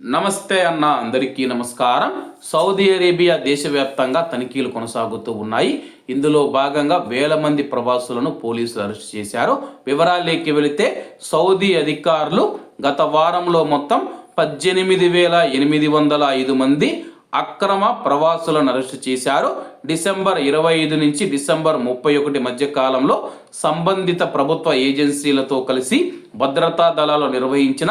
నమస్తే అన్న అందరికీ నమస్కారం. సౌదీ అరేబియా దేశవ్యాప్తంగా తనిఖీలు కొనసాగుతూ ఉన్నాయి. ఇందులో భాగంగా వేల మంది ప్రవాసులను పోలీసులు అరెస్ట్ చేశారు. వివరాల్లోకి వెళితే సౌదీ అధికారులు గత వారంలో మొత్తం పద్దెనిమిది వేల ఎనిమిది వందల ఐదు మంది అక్రమ ప్రవాసులను అరెస్టు చేశారు. డిసెంబర్ ఇరవై ఐదు నుంచి డిసెంబర్ ముప్పై ఒకటి మధ్య కాలంలో సంబంధిత ప్రభుత్వ ఏజెన్సీలతో కలిసి భద్రతా దళాలు నిర్వహించిన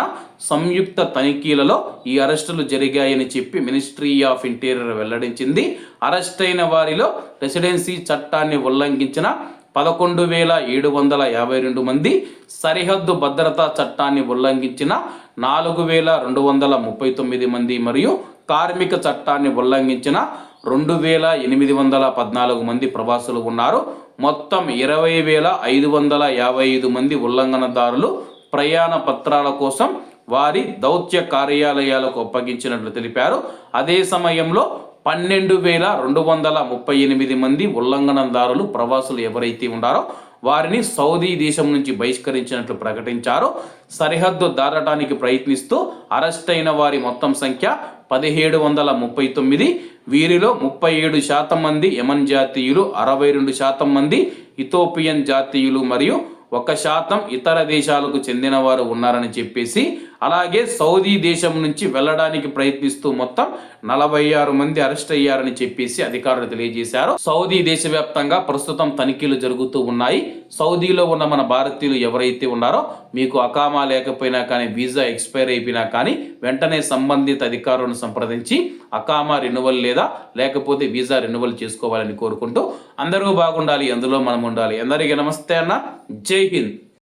సంయుక్త తనిఖీలలో ఈ అరెస్టులు జరిగాయని చెప్పి మినిస్ట్రీ ఆఫ్ ఇంటీరియర్ వెల్లడించింది. అరెస్ట్ అయిన వారిలో రెసిడెన్సీ చట్టాన్ని ఉల్లంఘించిన పదకొండు వేల ఏడు వందల యాభై రెండు మంది సరిహద్దు భద్రతా చట్టాన్ని ఉల్లంఘించిన నాలుగు వేల రెండు వందల ముప్పై తొమ్మిది మంది మరియు కార్మిక చట్టాన్ని ఉల్లంఘించిన రెండు వేల ఎనిమిది వందల పద్నాలుగు మంది ప్రవాసులు ఉన్నారు. మొత్తం ఇరవై వేల ఐదు వందల యాభై ఐదు మంది ఉల్లంఘనదారులు ప్రయాణ పత్రాల కోసం వారి దౌత్య కార్యాలయాలకు అప్పగించినట్లు తెలిపారు. అదే సమయంలో పన్నెండు వేల రెండు వందల ముప్పై ఎనిమిది మంది ఉల్లంఘనదారులు ప్రవాసులు ఎవరైతే ఉన్నారో వారిని సౌదీ దేశం నుంచి బహిష్కరించినట్లు ప్రకటించారు. సరిహద్దు దాటడానికి ప్రయత్నిస్తూ అరెస్ట్ అయిన వారి మొత్తం సంఖ్య పదిహేడు వందల ముప్పై తొమ్మిది. వీరిలో ముప్పై ఏడు శాతం మంది యమన్ జాతీయులు అరవై రెండు శాతం మంది ఇథోపియన్ జాతీయులు మరియు ఒక శాతం ఇతర దేశాలకు చెందినవారు ఉన్నారని చెప్పేసి అలాగే సౌదీ దేశం నుంచి వెళ్ళడానికి ప్రయత్నిస్తూ మొత్తం నలభై ఆరు మంది అరెస్ట్ అయ్యారని చెప్పేసి అధికారులు తెలియజేశారు. సౌదీ దేశవ్యాప్తంగా ప్రస్తుతం తనిఖీలు జరుగుతూ ఉన్నాయి. సౌదీలో ఉన్న మన భారతీయులు ఎవరైతే ఉన్నారో మీకు అకామా లేకపోయినా కానీ వీసా ఎక్స్పైర్ అయిపోయినా కానీ వెంటనే సంబంధిత అధికారులను సంప్రదించి అకామా రెన్యువల్ లేదా లేకపోతే వీసా రెన్యువల్ చేసుకోవాలని కోరుకుంటూ అందరూ బాగుండాలి అందులో మనం ఉండాలి. అందరికీ నమస్తే అన్న. జై హింద్.